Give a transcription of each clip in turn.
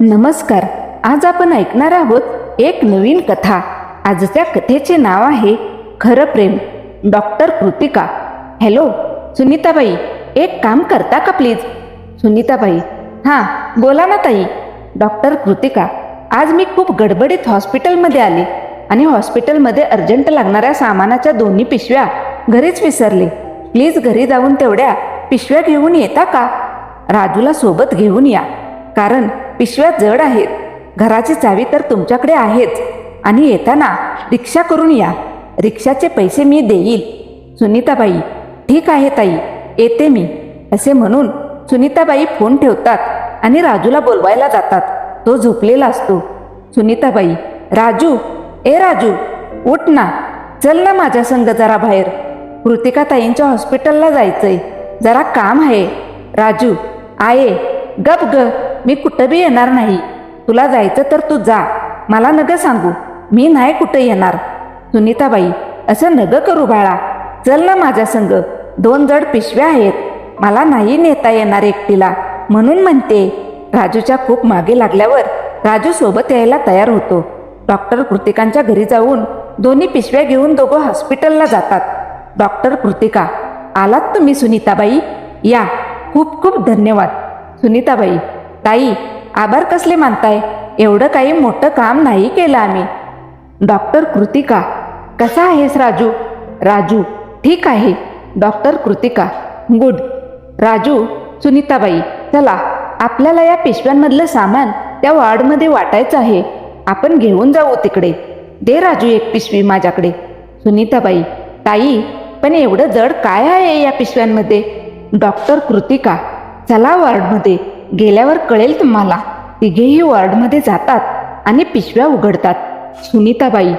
नमस्कार. आज आपण ऐकणार आहोत एक नवीन कथा. आजच्या कथेचे नाव आहे खरं प्रेम. डॉक्टर कृतिका. हॅलो सुनीताबाई एक काम करता का प्लीज? सुनीताबाई हां बोला ना ताई. डॉक्टर कृतिका आज मी खूप गडबडीत हॉस्पिटलमध्ये आले आणि हॉस्पिटलमध्ये अर्जंट लागणाऱ्या सामानाच्या दोन्ही पिशव्या घरीच विसरले. प्लीज घरी जाऊन तेवढ्या पिशव्या घेऊन येता का? राजूला सोबत घेऊन या. कारण पिशव्या जड आहेत. घराची चावी तर तुमच्याकडे आहेच आणि येताना रिक्षा करून या. रिक्षाचे पैसे मी देईल. सुनीताबाई ठीक आहे ताई येते मी. असे म्हणून सुनीताबाई फोन ठेवतात आणि राजूला बोलवायला जातात. तो झोपलेला असतो. सुनीताबाई राजू ए राजू उठ ना. चल ना माझ्या संग जरा बाहेर. कृतिका ताईंच्या हॉस्पिटलला जायचंय. जरा काम आहे. राजू आये. गप ग. मी कुठं बी येणार नाही. तुला जायचं तर तू जा. मला नग सांगू. मी नाही कुठं येणार. सुनीताबाई असं नग करू बाळा. चल ना माझ्या संग. दोन जड पिशव्या आहेत. मला नाही नेता येणार एकटीला. म्हणून म्हणते राजूच्या खूप मागे लागल्यावर राजू सोबत यायला तयार होतो. डॉक्टर कृतिकांच्या घरी जाऊन दोन्ही पिशव्या घेऊन दोघं हॉस्पिटलला जातात. डॉक्टर कृतिका आलात तुम्ही सुनीताबाई? या. खूप खूप धन्यवाद. सुनीताबाई ताई आभार कसले मानताय? एवढं काही मोठं काम नाही केलं आम्ही. डॉक्टर कृतिका. कसा आहेस राजू? राजू ठीक आहे. डॉक्टर कृतिका. गुड. राजू सुनीताबाई चला आपल्याला या पिशव्यांमधलं सामान त्या वार्डमध्ये वाटायचं आहे. आपण घेऊन जाऊ तिकडे. दे राजू एक पिशवी माझ्याकडे. सुनीताबाई. ताई पण एवढं जड काय आहे या पिशव्यांमध्ये? डॉक्टर कृतिका. चला वार्डमध्ये. गेल्यावर कळेल तुम्हाला. तिघेही वॉर्डमध्ये जातात आणि पिशव्या उघडतात. सुनीताबाई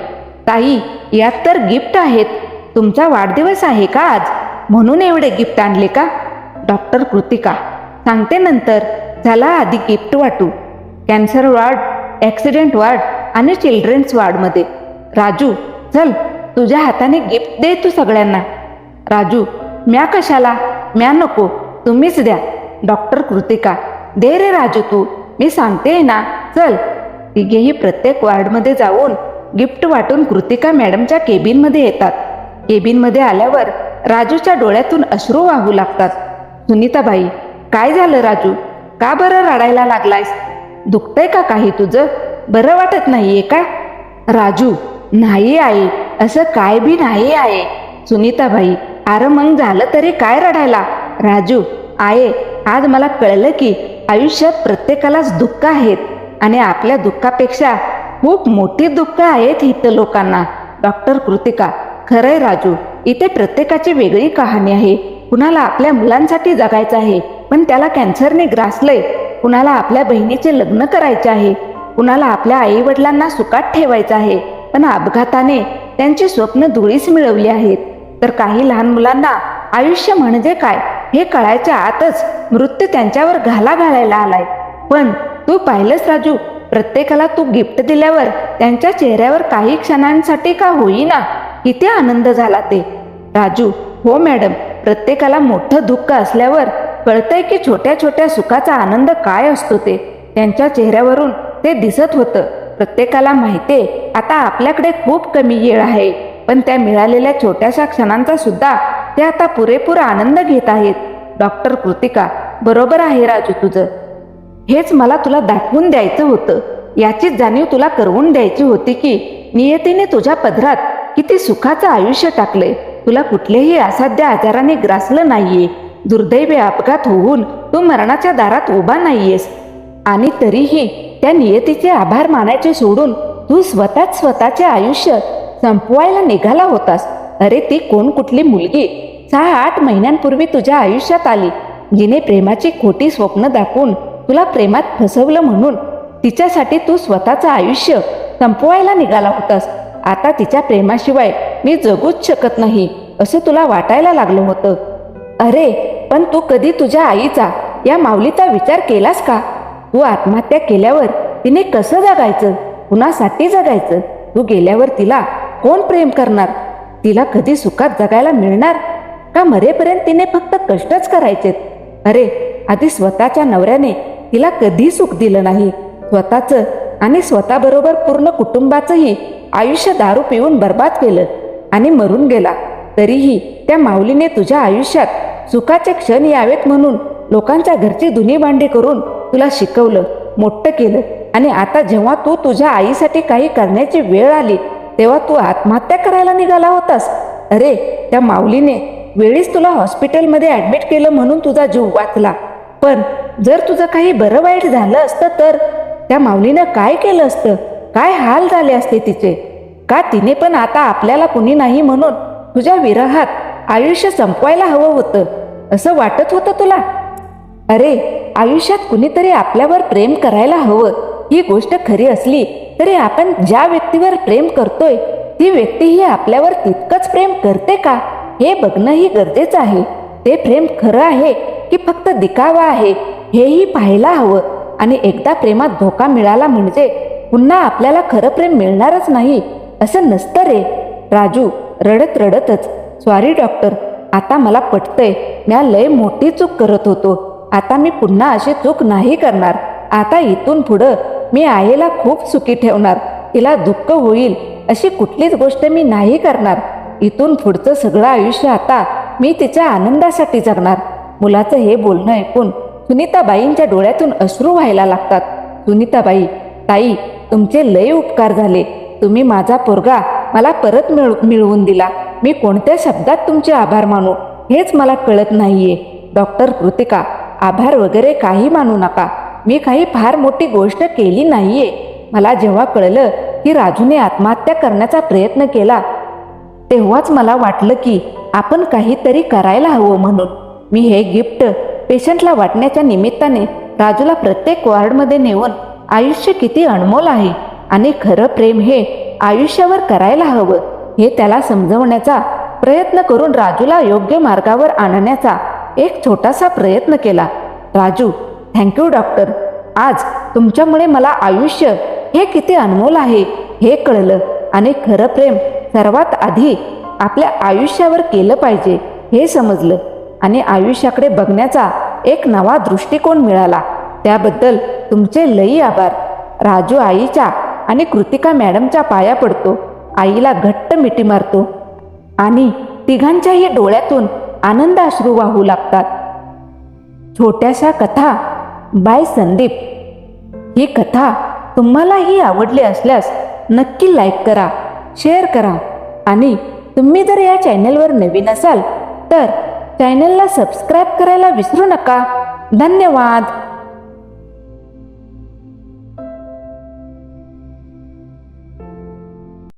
ताई यात तर गिफ्ट आहेत. तुमचा वाढदिवस आहे का आज? म्हणून एवढे गिफ्ट आणले का? डॉक्टर कृतिका सांगते नंतर. झाला आधी गिफ्ट वाटू. कॅन्सर वॉर्ड ॲक्सिडेंट वॉर्ड आणि चिल्ड्रन्स वॉर्डमध्ये. राजू चल तुझ्या हाताने गिफ्ट दे तू सगळ्यांना. राजू म्या कशाला? म्या नको. तुम्हीच द्या. डॉक्टर कृतिका दे रे राजू तू. मी सांगते ना. चल. तिघेही प्रत्येक वार्डमध्ये जाऊन गिफ्ट वाटून कृतिका मॅडमच्या केबिनमध्ये येतात. केबिनमध्ये आल्यावर राजूच्या डोळ्यातून अश्रू वाहू लागतात. सुनीताबाई काय झालं राजू? का बरं रडायला लागलायस? दुखतंय का काही तुझं? बरं वाटत नाहीये का? राजू नाही आहे असं काय बी नाही आहे. सुनीताबाई अरे मग झालं तरी काय रडायला? राजू आहे. आज मला कळलं की आयुष्यात प्रत्येकालाच दुःख आहेत आणि आपल्या दुःखापेक्षा खूप मोठी दुःख आहेत इथं लोकांना. डॉक्टर कृतिका खरंय राजू इथे प्रत्येकाची वेगळी कहाणी आहे. कुणाला आपल्या मुलांसाठी जगायचं आहे पण त्याला कॅन्सरने ग्रासलंय. कुणाला आपल्या बहिणीचे लग्न करायचे आहे कुणाला आपल्या आई वडिलांना सुखात ठेवायचं आहे पण अपघाताने त्यांची स्वप्न धुळीस मिळवली आहेत. तर काही लहान मुलांना आयुष्य म्हणजे काय? हे कळायच्या आतच मृत्यू त्यांच्यावर घाला घालायला आलाय. पण तू पाहिलंस राजू प्रत्येकाला तू गिफ्ट दिल्यावर त्यांच्या चेहऱ्यावर काही क्षणांसाठी का होईना किती आनंद झाला ते. राजू हो मॅडम प्रत्येकाला मोठं दुःख असल्यावर कळतंय की छोट्या छोट्या सुखाचा आनंद काय असतो ते. त्यांच्या चेहऱ्यावरून ते दिसत होतं. प्रत्येकाला माहिती आता आपल्याकडे खूप कमी येळ आहे. पण त्या मिळालेल्या छोट्याशा क्षणांचा सुद्धा ते आता पुरेपूर आनंद घेत आहेत. डॉक्टर कृतिका बरोबर आहे राजू तुझं. हेच मला तुला दाखवून द्यायचं होतं. याचीच जाणीव तुला करवून द्यायची होती की नियतीने तुझ्या पदरात किती सुखाचं आयुष्य टाकलंय. तुला कुठलेही असाध्य आजाराने ग्रासलं नाहीये. दुर्दैवी अपघात होऊन तू मरणाच्या दारात उभा नाहीयेस. आणि तरीही त्या नियतीचे आभार मानायचे सोडून तू स्वतःच स्वतःचे आयुष्य संपवायला निघाला होतास. अरे ती कोण कुठली मुलगी? सहा आठ महिन्यांपूर्वी तुझ्या आयुष्यात आली. जिने प्रेमाची खोटी स्वप्न दाखवून तुला प्रेमात फसवलं म्हणून तिच्यासाठी तू स्वतःचं आयुष्य संपवायला निघाला होतास. आता तिच्या प्रेमाशिवाय मी जगूच शकत नाही असं तुला वाटायला लागलं होतं. अरे पण तू कधी तुझ्या आईचा या माऊलीचा विचार केलास का? तू आत्महत्या केल्यावर तिने कसं जगायचं? कुणासाठी जगायचं? तू गेल्यावर तिला कोण प्रेम करणार? तिला कधी सुखात जगायला मिळणार? का मरेपर्यंत तिने फक्त कष्टच करायचेत? अरे आधी स्वतःच्या नवऱ्याने तिला कधी सुख दिलं नाही? स्वतःचं आणि स्वतःबरोबर पूर्ण कुटुंबाचंही आयुष्य दारू पिऊन बर्बाद केलं आणि मरून गेला. तरीही त्या माऊलीने तुझ्या आयुष्यात सुखाचे क्षण यावेत म्हणून लोकांच्या घरची धुनी भांडी करून तुला शिकवलं मोठं केलं आणि आता जेव्हा तू तुझ्या आईसाठी काही करण्याची वेळ आली तेव्हा तू आत्महत्या करायला निघाला होतास. अरे त्या माऊलीने वेळीच तुला हॉस्पिटलमध्ये ॲडमिट केलं म्हणून तुझा जीव वाचला. पण जर तुझं काही बरं वाईट झालं असतं तर त्या माऊलीनं काय केलं असतं? काय हाल झाले असते तिचे? का तिने पण आता आपल्याला कुणी नाही म्हणून तुझ्या विरहात आयुष्य संपवायला हवं होतं? असं वाटत होतं तुला? अरे आयुष्यात कुणीतरी आपल्यावर प्रेम करायला हवं. ही गोष्ट खरी असली तरी आपण ज्या व्यक्तीवर प्रेम करतोय ती व्यक्तीही आपल्यावर तितकंच प्रेम करते का? हे बघणंही गरजेचं आहे. ते प्रेम खरं आहे की फक्त दिखावा आहे हेही पाहायला हवं. आणि एकदा प्रेमात धोका मिळाला म्हणजे पुन्हा आपल्याला खरं प्रेम मिळणारच नाही असं नसतं रे. राजू रडत रडतच सॉरी डॉक्टर आता मला पटतंय. म्या लय मोठी चूक करत होतो. आता मी पुन्हा अशी चूक नाही करणार. आता इथून पुढं मी आईला खूप सुखी ठेवणार तिला दुःख होईल अशी कुठलीच गोष्ट मी नाही करणार. इथून पुढचं सगळं आयुष्य आता मी तिच्या आनंदासाठी जगणार. मुलाचं हे बोलणं ऐकून सुनीताबाईंच्या डोळ्यातून अश्रू व्हायला लागतात. सुनीताबाई ताई तुमचे लय उपकार झाले. तुम्ही माझा पोरगा मला परत मिळ मिळवून दिला. मी कोणत्या शब्दात तुमचे आभार मानू? हेच मला कळत नाहीये. डॉक्टर कृतिका आभार वगैरे काही मानू नका. मी काही फार मोठी गोष्ट केली नाहीये. मला जेव्हा कळलं की राजूने आत्महत्या करण्याचा प्रयत्न केला तेव्हाच मला वाटलं की आपण काहीतरी करायला हवं म्हणून. मी हे गिफ्ट पेशंटला वाटण्याच्या निमित्ताने राजूला प्रत्येक वॉर्डमध्ये नेऊन आयुष्य किती अनमोल आहे आणि खरं प्रेम हे आयुष्यावर करायला हवं हे त्याला समजवण्याचा प्रयत्न करून राजूला योग्य मार्गावर आणण्याचा एक छोटासा प्रयत्न केला. राजू थँक्यू डॉक्टर आज तुमच्यामुळे मला आयुष्य हे किती अनमोल आहे हे कळलं आणि खरं प्रेम सर्वात आधी आपल्या आयुष्यावर केलं पाहिजे हे समजलं. आणि आयुष्याकडे बघण्याचा एक नवा दृष्टिकोन मिळाला. त्याबद्दल तुमचे लई आभार. राजू आईच्या आणि कृतिका मॅडमच्या पाया पडतो. आईला घट्ट मिठी मारतो. आणि तिघांच्याही डोळ्यातून आनंदाश्रू वाहू लागतात. छोट्याशा कथा बाय संदीप. ही कथा तुम्हालाही आवडली असल्यास नक्की लाईक करा शेअर करा आणि तुम्ही जर या चॅनलवर नवीन असाल तर चॅनलला सबस्क्राईब करायला विसरू नका. धन्यवाद.